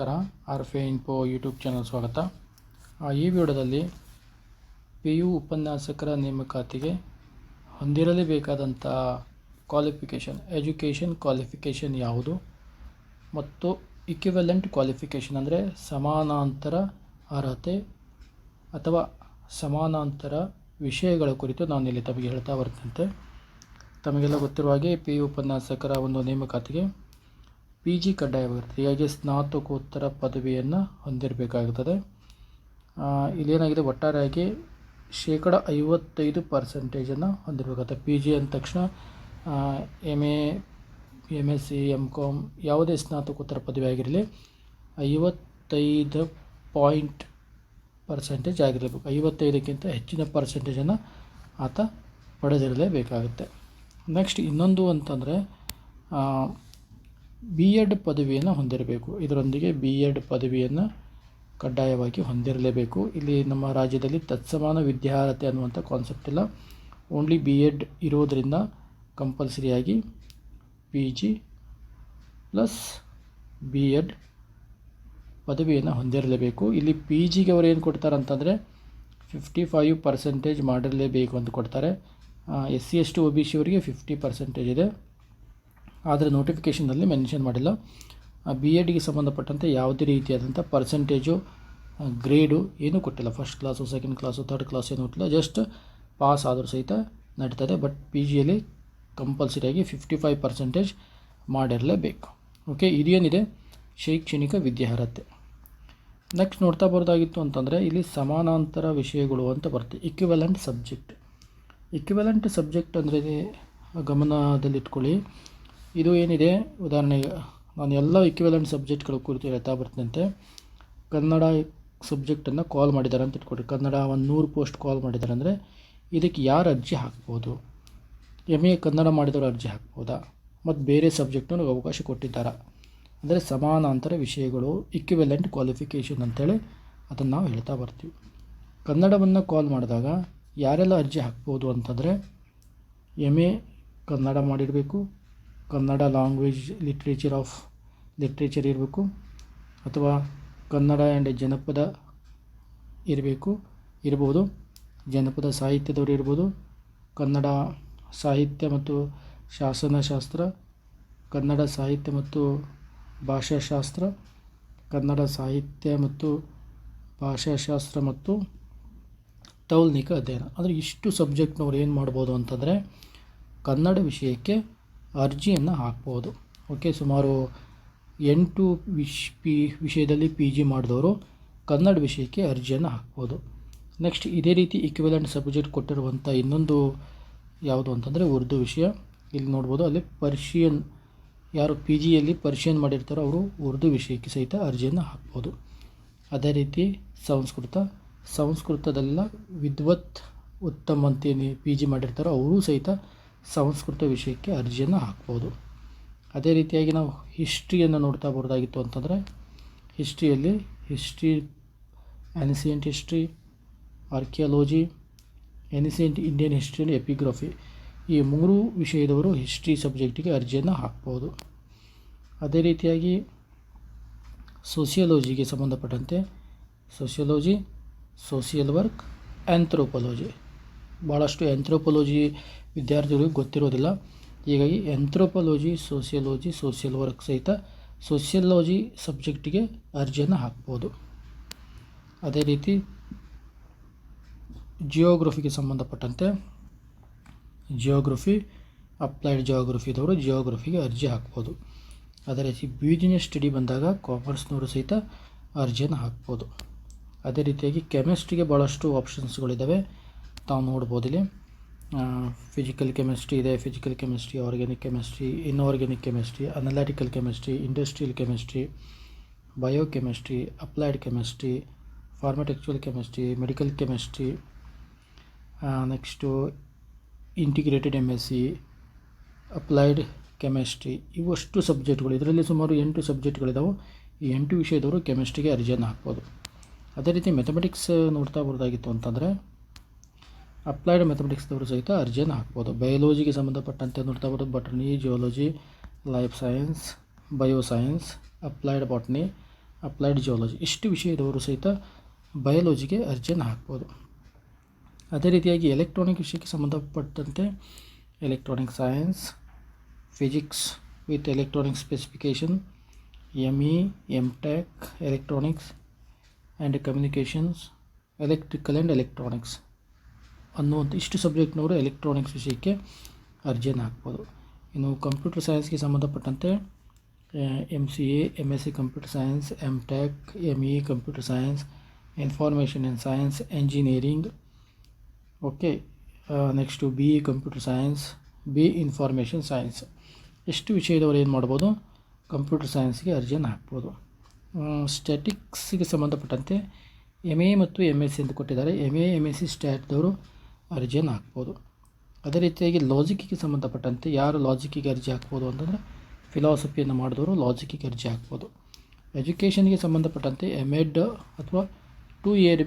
ನಮಸ್ಕಾರ. ಆರ್ ಫೆ info YouTube channel ಸ್ವಾಗತ ಈ ವಿಡಿಯೋದಲ್ಲಿ ಪಿ ಯು ಉಪನ್ಯಾಸಕರ ನೇಮಕಾತಿಗೆ ಹೊಂದಿರಲೇಬೇಕಾದಂಥ ಕ್ವಾಲಿಫಿಕೇಷನ್ ಎಜುಕೇಷನ್ ಕ್ವಾಲಿಫಿಕೇಷನ್ ಯಾವುದು ಮತ್ತು ಇಕ್ವಿವೆಲೆಂಟ್ ಕ್ವಾಲಿಫಿಕೇಷನ್ ಅಂದರೆ ಸಮಾನಾಂತರ ಅರ್ಹತೆ ಅಥವಾ ಸಮಾನಾಂತರ ವಿಷಯಗಳ ಕುರಿತು ನಾನು ಇಲ್ಲಿ ತಮಗೆ ಹೇಳ್ತಾ ಬರ್ತಂತೆ ತಮಗೆಲ್ಲ ಗೊತ್ತಿರುವ ಹಾಗೆ ಪಿ ಯು ಉಪನ್ಯಾಸಕರ ಒಂದು ನೇಮಕಾತಿಗೆ ಪಿ ಜಿ ಕಡ್ಡಾಯವಾಗಿರುತ್ತೆ ಹೀಗಾಗಿ ಸ್ನಾತಕೋತ್ತರ ಪದವಿಯನ್ನು ಹೊಂದಿರಬೇಕಾಗುತ್ತದೆ ಇಲ್ಲೇನಾಗಿದೆ? ಒಟ್ಟಾರೆಯಾಗಿ ಶೇಕಡ ಐವತ್ತೈದು ಪರ್ಸೆಂಟೇಜನ್ನು ಹೊಂದಿರಬೇಕಾಗುತ್ತೆ. ಪಿ ಜಿ ಅಂದ ತಕ್ಷಣ M A M S C M com ಯಾವುದೇ ಸ್ನಾತಕೋತ್ತರ ಪದವಿ ಆಗಿರಲಿ, ಐವತ್ತೈದು ಪಾಯಿಂಟ್ ಪರ್ಸೆಂಟೇಜ್ ಆಗಿರಬೇಕು. ಐವತ್ತೈದಕ್ಕಿಂತ ಹೆಚ್ಚಿನ ಪರ್ಸೆಂಟೇಜನ್ನು ಆತ ಪಡೆದಿರಲೇಬೇಕಾಗುತ್ತೆ. ನೆಕ್ಸ್ಟ್ ಇನ್ನೊಂದು ಅಂತಂದರೆ ಬಿ ಎಡ್ ಪದವಿಯನ್ನು ಹೊಂದಿರಬೇಕು. ಇದರೊಂದಿಗೆ ಬಿ ಎಡ್ ಪದವಿಯನ್ನು ಕಡ್ಡಾಯವಾಗಿ ಹೊಂದಿರಲೇಬೇಕು. ಇಲ್ಲಿ ನಮ್ಮ ರಾಜ್ಯದಲ್ಲಿ ತತ್ಸಮಾನ ವಿದ್ಯಾರ್ಹತೆ ಅನ್ನುವಂಥ ಕಾನ್ಸೆಪ್ಟ್ ಇಲ್ಲ ಓನ್ಲಿ ಬಿ ಎಡ್ ಇರೋದರಿಂದ ಕಂಪಲ್ಸರಿಯಾಗಿ P G plus B ed ಪದವಿಯನ್ನು ಹೊಂದಿರಲೇಬೇಕು. ಇಲ್ಲಿ ಪಿ ಜಿಗೆ ಅವರು ಏನು ಕೊಡ್ತಾರೆ ಅಂತಂದರೆ ಫಿಫ್ಟಿ ಫೈವ್ ಪರ್ಸೆಂಟೇಜ್ ಮಾಡಿರಲೇಬೇಕು ಅಂತ ಕೊಡ್ತಾರೆ. S C S T O B C ಅವರಿಗೆ ಫಿಫ್ಟಿ ಪರ್ಸೆಂಟೇಜ್ ಇದೆ. ಆದರೆ ನೋಟಿಫಿಕೇಷನಲ್ಲಿ ಮೆನ್ಷನ್ ಮಾಡಿಲ್ಲ. ಬಿ ಎಡ್ಗೆ ಸಂಬಂಧಪಟ್ಟಂತೆ ಯಾವುದೇ ರೀತಿಯಾದಂಥ ಪರ್ಸೆಂಟೇಜು ಗ್ರೇಡು ಏನೂ ಕೊಟ್ಟಿಲ್ಲ. First class second class third class ಏನೂ ಕೊಟ್ಟಿಲ್ಲ. ಜಸ್ಟ್ ಪಾಸ್ ಆದರೂ ಸಹಿತ ನಡೀತದೆ ಬಟ್ ಪಿ ಜಿಯಲ್ಲಿ ಕಂಪಲ್ಸರಿಯಾಗಿ ಫಿಫ್ಟಿ ಫೈವ್ ಪರ್ಸೆಂಟೇಜ್ ಮಾಡಿರಲೇಬೇಕು. ಓಕೆ ಇದೇನಿದೆ? ಶೈಕ್ಷಣಿಕ ವಿದ್ಯಾರ್ಹತೆ. ನೆಕ್ಸ್ಟ್ ನೋಡ್ತಾ ಬರೋದಾಗಿತ್ತು ಅಂತಂದರೆ ಇಲ್ಲಿ ಸಮಾನಾಂತರ ವಿಷಯಗಳು ಅಂತ ಬರುತ್ತೆ. ಇಕ್ವಿವೆಲೆಂಟ್ ಸಬ್ಜೆಕ್ಟ್ ಇಕ್ವಿವೆಲೆಂಟ್ ಸಬ್ಜೆಕ್ಟ್ ಅಂದರೆ ಗಮನದಲ್ಲಿಟ್ಕೊಳ್ಳಿ. ಇದು ಏನಿದೆ? ಉದಾಹರಣೆಗೆ ನಾನು ಎಲ್ಲ ಇಕ್ವಿವೆಲೆಂಟ್ ಸಬ್ಜೆಕ್ಟ್ಗಳ ಕುರಿತು ಹೇಳ್ತಾ ಬರ್ತಂತೆ ಕನ್ನಡ ಸಬ್ಜೆಕ್ಟನ್ನು ಕಾಲ್ ಮಾಡಿದ್ದಾರೆ ಅಂತ ಇಟ್ಕೊಳ್ರಿ ಕನ್ನಡ ಒಂದು ನೂರು ಪೋಸ್ಟ್ ಕಾಲ್ ಮಾಡಿದ್ದಾರೆ ಅಂದರೆ ಇದಕ್ಕೆ ಯಾರು ಅರ್ಜಿ ಹಾಕ್ಬೋದು? ಎಂ ಎ ಕನ್ನಡ ಮಾಡಿದವರು ಅರ್ಜಿ ಹಾಕ್ಬೋದಾ? ಮತ್ತು ಬೇರೆ ಸಬ್ಜೆಕ್ಟ್ನೂ ಅವಕಾಶ ಕೊಟ್ಟಿದ್ದಾರೆ? ಅಂದರೆ ಸಮಾನಾಂತರ ವಿಷಯಗಳು ಇಕ್ವಿವೆಲೆಂಟ್ ಕ್ವಾಲಿಫಿಕೇಷನ್ ಅಂತೇಳಿ ಅದನ್ನು ನಾವು ಹೇಳ್ತಾ ಬರ್ತೀವಿ. ಕನ್ನಡವನ್ನು ಕಾಲ್ ಮಾಡಿದಾಗ ಯಾರೆಲ್ಲ ಅರ್ಜಿ ಹಾಕ್ಬೋದು ಅಂತಂದರೆ ಎಂ ಎ ಕನ್ನಡ ಮಾಡಿರಬೇಕು Kannada language literature of literature ಇರಬೇಕು ಅಥವಾ ಕನ್ನಡ ಆ್ಯಂಡ್ ಜನಪದ ಇರಬೇಕು, ಇರ್ಬೋದು. ಜನಪದ ಸಾಹಿತ್ಯದವರು ಇರ್ಬೋದು. ಕನ್ನಡ ಸಾಹಿತ್ಯ ಮತ್ತು ಶಾಸನಶಾಸ್ತ್ರ, ಕನ್ನಡ ಸಾಹಿತ್ಯ ಮತ್ತು ಭಾಷಾಶಾಸ್ತ್ರ, ಕನ್ನಡ ಸಾಹಿತ್ಯ ಮತ್ತು ಭಾಷಾಶಾಸ್ತ್ರ ಮತ್ತು ತೌಲ್ನಿಕ ಅಧ್ಯಯನ. ಅಂದರೆ ಇಷ್ಟು ಸಬ್ಜೆಕ್ಟ್ನವ್ರು ಏನು ಮಾಡ್ಬೋದು ಅಂತಂದರೆ ಕನ್ನಡ ವಿಷಯಕ್ಕೆ ಅರ್ಜಿಯನ್ನು ಹಾಕ್ಬೋದು. ಓಕೆ ಸುಮಾರು ಎಂಟು ವಿಶ್ ಪಿ ವಿಷಯದಲ್ಲಿ ಪಿ ಜಿ ಮಾಡಿದವರು ಕನ್ನಡ ವಿಷಯಕ್ಕೆ ಅರ್ಜಿಯನ್ನು ಹಾಕ್ಬೋದು. ನೆಕ್ಸ್ಟ್ ಇದೇ ರೀತಿ ಇಕ್ವಿಲೆಂಟ್ ಸಬ್ಜೆಕ್ಟ್ ಕೊಟ್ಟಿರುವಂಥ ಇನ್ನೊಂದು ಯಾವುದು ಅಂತಂದರೆ ಉರ್ದು ವಿಷಯ. ಇಲ್ಲಿ ನೋಡ್ಬೋದು, ಅಲ್ಲಿ ಪರ್ಷಿಯನ್ ಯಾರು ಪಿ ಜಿಯಲ್ಲಿ ಪರ್ಷಿಯನ್ ಮಾಡಿರ್ತಾರೋ ಅವರು ಉರ್ದು ವಿಷಯಕ್ಕೆ ಸಹಿತ ಅರ್ಜಿಯನ್ನು ಹಾಕ್ಬೋದು. ಅದೇ ರೀತಿ ಸಂಸ್ಕೃತ ಸಂಸ್ಕೃತದಲ್ಲ ವಿದ್ವತ್ ಉತ್ತಮ ಅಂತೇನು ಪಿ ಜಿ ಮಾಡಿರ್ತಾರೋ ಅವರು ಸಹಿತ ಸಂಸ್ಕೃತ ವಿಷಯಕ್ಕೆ ಅರ್ಜಿಯನ್ನು ಹಾಕ್ಬೋದು. ಅದೇ ರೀತಿಯಾಗಿ ನಾವು ಹಿಸ್ಟ್ರಿಯನ್ನು ನೋಡ್ತಾ ಬರೋದಾಗಿತ್ತು ಅಂತಂದರೆ, ಹಿಸ್ಟ್ರಿಯಲ್ಲಿ history ancient history, archaeology ancient Indian history and epigraphy ಈ ಮೂರು ವಿಷಯದವರು ಹಿಸ್ಟ್ರಿ ಸಬ್ಜೆಕ್ಟಿಗೆ ಅರ್ಜಿಯನ್ನು ಹಾಕ್ಬೋದು. ಅದೇ ರೀತಿಯಾಗಿ ಸೋಷಿಯಾಲಜಿಗೆ ಸಂಬಂಧಪಟ್ಟಂತೆ ಸೋಷಿಯಾಲಜಿ ಸೋಷಿಯಲ್ ವರ್ಕ್ ಆ್ಯಂಥ್ರೋಪಾಲಜಿ ಭಾಳಷ್ಟು ಆ್ಯಂಥ್ರೋಪಾಲಜಿ ವಿದ್ಯಾರ್ಥಿಗಳಿಗೆ ಗೊತ್ತಿರೋದಿಲ್ಲ. ಹೀಗಾಗಿ ಎಂಥ್ರೋಪಾಲಜಿ ಸೋಷಿಯಲೋಜಿ ಸೋಷಿಯಲ್ ವರ್ಕ್ ಸಹಿತ ಸೋಷಿಯಲಜಿ ಸಬ್ಜೆಕ್ಟಿಗೆ ಅರ್ಜಿಯನ್ನು ಹಾಕ್ಬೋದು. ಅದೇ ರೀತಿ ಜಿಯೋಗ್ರಫಿಗೆ ಸಂಬಂಧಪಟ್ಟಂತೆ ಜಿಯೋಗ್ರಫಿ ಅಪ್ಲೈಡ್ ಜಿಯೋಗ್ರಫಿದವರು ಜಿಯೋಗ್ರಫಿಗೆ ಅರ್ಜಿ ಹಾಕ್ಬೋದು. ಅದೇ ರೀತಿ ಬಿಜಿನೆಸ್ ಸ್ಟಡಿ ಬಂದಾಗ ಕಾಮರ್ಸ್ನವರು ಸಹಿತ ಅರ್ಜಿಯನ್ನು ಹಾಕ್ಬೋದು. ಅದೇ ರೀತಿಯಾಗಿ ಕೆಮಿಸ್ಟ್ರಿಗೆ ಭಾಳಷ್ಟು ಆಪ್ಷನ್ಸ್ಗಳಿದ್ದಾವೆ ತಾವು ನೋಡ್ಬೋದು ಇಲ್ಲಿ. ಫಿಸಿಕಲ್ ಕೆಮಿಸ್ಟ್ರಿ ಇದೆ physical chemistry organic chemistry inorganic chemistry analytical chemistry industrial chemistry bio chemistry applied chemistry pharmaceutical chemistry medical chemistry next integrated M S C applied chemistry ಇವಷ್ಟು ಸಬ್ಜೆಕ್ಟ್ಗಳು ಇದರಲ್ಲಿ ಸುಮಾರು ಎಂಟು ಸಬ್ಜೆಕ್ಟ್ಗಳಿದಾವೆ ಈ ಎಂಟು ವಿಷಯದವರು ಕೆಮಿಸ್ಟ್ರಿಗೆ ಅರ್ಜಿಯನ್ನು ಹಾಕ್ಬೋದು. ಅದೇ ರೀತಿ ಮೆಥಮೆಟಿಕ್ಸ್ ನೋಡ್ತಾ ಬರೋದಾಗಿತ್ತು ಅಂತಂದರೆ ಅಪ್ಲೈಡ್ ಮೆಥಮೆಟಿಕ್ಸ್ದವರು ಸಹಿತ ಅರ್ಜಿಯನ್ನು ಹಾಕ್ಬೋದು. ಬಯಾಲಜಿಗೆ ಸಂಬಂಧಪಟ್ಟಂತೆ ನೋಡ್ತಾ ಬರೋದು botany, geology, life science bio science applied botany, applied geology ಇಷ್ಟು ವಿಷಯದವರು ಸಹಿತ ಬಯಾಲಜಿಗೆ ಅರ್ಜಿಯನ್ನು ಹಾಕ್ಬೋದು. ಅದೇ ರೀತಿಯಾಗಿ ಎಲೆಕ್ಟ್ರಾನಿಕ್ ವಿಷಯಕ್ಕೆ ಸಂಬಂಧಪಟ್ಟಂತೆ electronic science, physics with electronic specification M E M tech electronics and communications, electrical and electronics. ಅನ್ನುವಂಥ ಇಷ್ಟು ಸಬ್ಜೆಕ್ಟ್ನವರು ಎಲೆಕ್ಟ್ರಾನಿಕ್ಸ್ ವಿಷಯಕ್ಕೆ ಅರ್ಜಿಯನ್ನು ಹಾಕ್ಬೋದು. ಇನ್ನು ಕಂಪ್ಯೂಟರ್ ಸೈನ್ಸ್ಗೆ ಸಂಬಂಧಪಟ್ಟಂತೆ M C A M S C computer science M tech M E computer science information and science engineering okay next B E computer science B information science ಎಷ್ಟು ವಿಷಯದವರು ಏನು ಮಾಡ್ಬೋದು? ಕಂಪ್ಯೂಟರ್ ಸೈನ್ಸ್ಗೆ ಅರ್ಜಿಯನ್ನು ಹಾಕ್ಬೋದು. ಸ್ಟ್ಯಾಟಿಕ್ಸ್ಗೆ ಸಂಬಂಧಪಟ್ಟಂತೆ ಎಂ ಎ ಮತ್ತು ಎಂ ಎಸ್ ಸಿ ಅಂತ ಕೊಟ್ಟಿದ್ದಾರೆ. M A M S C ಸ್ಟ್ಯಾಟ್ದವರು ಅರ್ಜಿಯನ್ನು ಹಾಕ್ಬೋದು. ಅದೇ ರೀತಿಯಾಗಿ ಲಾಜಿಕ್ಕಿಗೆ ಸಂಬಂಧಪಟ್ಟಂತೆ ಯಾರು ಲಾಜಿಕ್ಕಿಗೆ ಅರ್ಜಿ ಹಾಕ್ಬೋದು ಅಂತಂದರೆ ಫಿಲಾಸಫಿಯನ್ನು ಮಾಡಿದವರು ಲಾಜಿಕ್ಕಿಗೆ ಅರ್ಜಿ ಹಾಕ್ಬೋದು. ಎಜುಕೇಷನ್ಗೆ ಸಂಬಂಧಪಟ್ಟಂತೆ ಎಂ ಎಡ್ ಅಥವಾ ಟೂ ಇಯರ್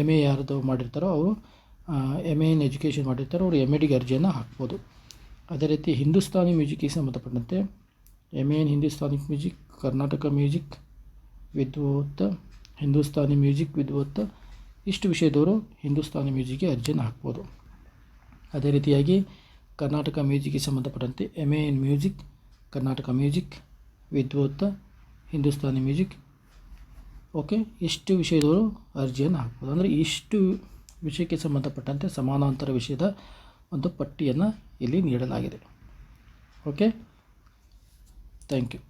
ಎಂ ಎ ಯಾರ್ದು ಮಾಡಿರ್ತಾರೋ ಅವರು ಎಂ ಎ ಎಜುಕೇಷನ್ ಮಾಡಿರ್ತಾರೋ ಅವರು ಎಂ ಎಡಿಗೆ ಅರ್ಜಿಯನ್ನು ಹಾಕ್ಬೋದು. ಅದೇ ರೀತಿ ಹಿಂದೂಸ್ತಾನಿ ಮ್ಯೂಸಿಕ್ಗೆ ಸಂಬಂಧಪಟ್ಟಂತೆ M N Hindustani music Karnataka music Vidwat Hindustani music ವಿದ್ವತ್ ಇಷ್ಟು ವಿಷಯದವರು ಹಿಂದೂಸ್ತಾನಿ ಮ್ಯೂಸಿಕ್ಗೆ ಅರ್ಜಿಯನ್ನು ಹಾಕ್ಬೋದು. ಅದೇ ರೀತಿಯಾಗಿ ಕರ್ನಾಟಕ ಮ್ಯೂಸಿಕ್ಗೆ ಸಂಬಂಧಪಟ್ಟಂತೆ M A in music Karnataka music Vidwat Hindustani music, okay, ಇಷ್ಟು ವಿಷಯದವರು ಅರ್ಜಿಯನ್ನು ಹಾಕ್ಬೋದು. ಅಂದರೆ ಇಷ್ಟು ವಿಷಯಕ್ಕೆ ಸಂಬಂಧಪಟ್ಟಂತೆ ಸಮಾನಾಂತರ ವಿಷಯದ ಒಂದು ಪಟ್ಟಿಯನ್ನು ಇಲ್ಲಿ ನೀಡಲಾಗಿದೆ. Okay thank you